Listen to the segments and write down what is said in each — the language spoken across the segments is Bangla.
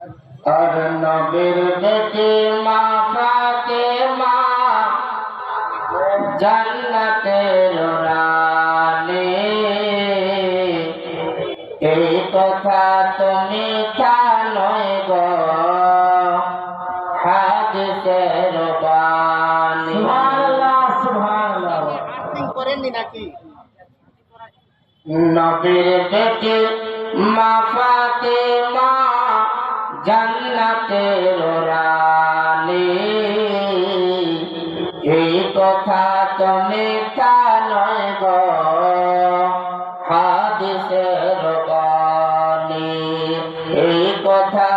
আর নবীর বেটি মা ফাতেমা জান্নাতের রানী। এই কথা তুমি নয় গো হাদিসের বাণী। সুবহানাল্লাহ সুবহানাল্লাহ। করেননি নাকি? নবীর বেটি মা তা নয় গো, হাদিসের বাণী এই কথা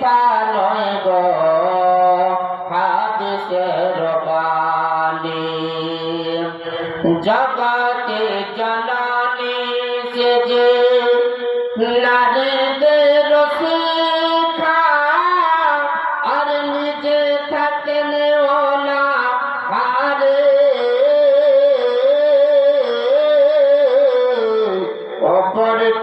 তা নয় গো, হাদিসের বাণী জগতে জননী সে যে নারীদের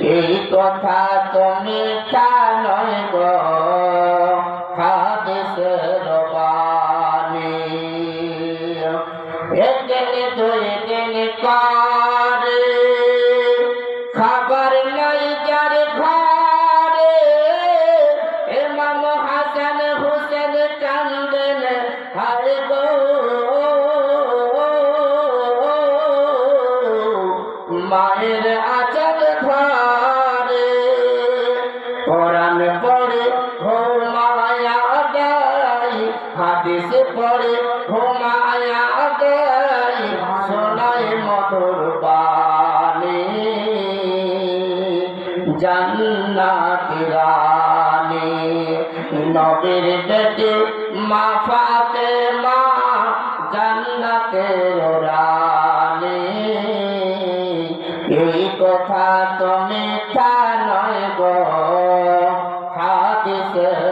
এই কথা তুমি নয় গো, হাদিসের বাণী। একদিন দুই দিন করে, খাবার নাই যার ঘরে। ইমাম হাসান হুসেন কান্দেন, হায় গো, মায়ের কোরআন পড়ে, ঘুমায়া গাই হাদিস পড়ে, ঘুমায়া গাই শোনাই মধুর বাণী। জান্নাতি রানী, নবীর বেটি মা ফাতেমা, জান্নাতের রানী। এই কথা তুমি Yeah.